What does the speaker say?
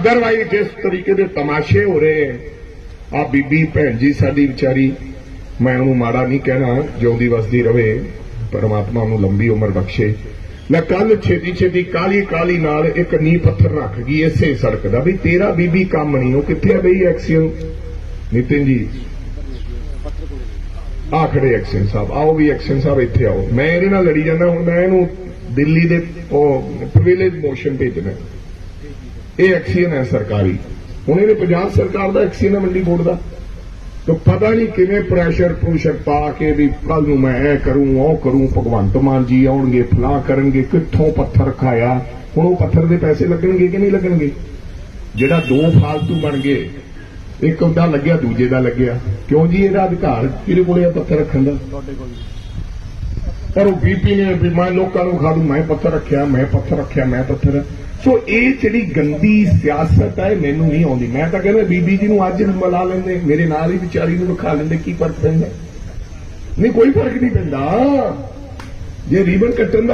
Otherwise ਜਿਸ ਤਰੀਕੇ ਦੇ ਤਮਾਸ਼ੇ ਹੋ ਰਹੇ ਆ ਬੀਬੀ ਭੈਣ ਜੀ, ਸਾਡੀ ਵਿਚਾਰੀ, ਮੈਂ ਉਹਨੂੰ ਮਾੜਾ ਨਹੀਂ ਕਹਿਣਾ, ਜਿਉਂਦੀ ਵਸਦੀ ਰਵੇ, ਪਰਮਾਤਮਾ ਨੂੰ ਲੰਬੀ ਉਮਰ ਬਖਸ਼ੇ। ਮੈਂ ਕੱਲ ਛੇਤੀ ਛੇਤੀ ਕਾਲੀ ਕਾਲੀ ਨਾਲ ਇੱਕ ਨੀ ਪੱਥਰ ਰੱਖ ਗਈ ਇਸੇ ਸੜਕ ਦਾ, ਵੀ ਤੇਰਾ ਬੀਬੀ ਕੰਮ ਨਹੀਂ, ਉਹ ਕਿੱਥੇ ਆ ਬਈ ਐਕਸੀਅਨ ਨਿਤਿਨ ਜੀ। ਆ ਖੜੇ ਐਕਸ਼ਨ ਸਾਹਿਬ, ਆਓ ਵੀ ਐਕਸ਼ਨ ਸਾਹਿਬ ਇੱਥੇ ਆਓ। ਮੈਂ ਇਹਦੇ ਨਾਲ ਲੜੀ ਜਾਂਦਾ, ਹੁਣ ਮੈਂ ਇਹਨੂੰ ਦਿੱਲੀ ਦੇ ਉਹ ਪ੍ਰਿਵਿਲੇਜ ਮੋਸ਼ਨ ਭੇਜਣਾ। ਇਹ ਐਕਸ਼ਨ ਹੈ ਸਰਕਾਰੀ। ਹੁਣ ਇਹਨੇ ਪੰਜਾਬ ਸਰਕਾਰ ਦਾ ਐਕਸ਼ਨ ਹੈ ਮੰਡੀ ਬੋਰਡ ਦਾ। ਤਾਂ ਪਤਾ ਨਹੀਂ ਕਿਵੇਂ ਪ੍ਰੈਸ਼ਰ ਪ੍ਰੂਸ਼ਰ ਪਾ ਕੇ ਵੀ ਕੱਲ ਨੂੰ ਮੈਂ ਇਹ ਕਰੂੰ ਉਹ ਕਰੂੰ ਭਗਵੰਤ ਮਾਨ ਜੀ ਆਉਣਗੇ ਫਲਾ ਕਰਨਗੇ ਕਿੱਥੋਂ ਪੱਥਰ ਖਾਇਆ ਹੁਣ ਉਹ ਪੱਥਰ ਦੇ ਪੈਸੇ ਲੱਗਣਗੇ ਕਿ ਨਹੀਂ ਲੱਗਣਗੇ? ਜਿਹੜਾ ਦੋ ਫਾਲਤੂ ਬਣ ਗਏ ਇੱਕ ਉਹਦਾ ਲੱਗਿਆ ਦੂਜੇ ਦਾ ਲੱਗਿਆ। ਕਿਉਂ ਜੀ ਇਹਦਾ ਅਧਿਕਾਰ ਕਿਹਦੇ ਕੋਲੇ ਆ ਪੱਥਰ ਰੱਖਣ ਦਾ? ਪਰ ਉਹ ਬੀਪੀ ਨੇ ਵੀ ਮੈਂ ਲੋਕਾਂ ਨੂੰ ਖਾ ਦੂੰ ਮੈਂ ਪੱਥਰ ਰੱਖਿਆ ਮੈਂ ਪੱਥਰ ਰੱਖਿਆ ਮੈਂ ਪੱਥਰ। ਸੋ ਇਹ ਜਿਹੜੀ ਗੰਦੀ ਸਿਆਸਤ ਹੈ, ਮੈਨੂੰ ਨਹੀਂ ਆਉਂਦੀ। ਮੈਂ ਤਾਂ ਕਹਿੰਦਾ ਬੀਬੀ ਜੀ ਨੂੰ ਅੱਜ ਮਿਲਾ ਲੈਂਦੇ, ਮੇਰੇ ਨਾਲ ਹੀ ਵਿਚਾਰੀ ਨੂੰ ਵਿਖਾ ਲੈਂਦੇ, ਕੀ ਫ਼ਰਕ ਪੈਂਦਾ? ਨਹੀਂ, ਕੋਈ ਫ਼ਰਕ ਨਹੀਂ ਪੈਂਦਾ। ਜੇ ਰੀਬਨ ਕੱਟਣ ਦਾ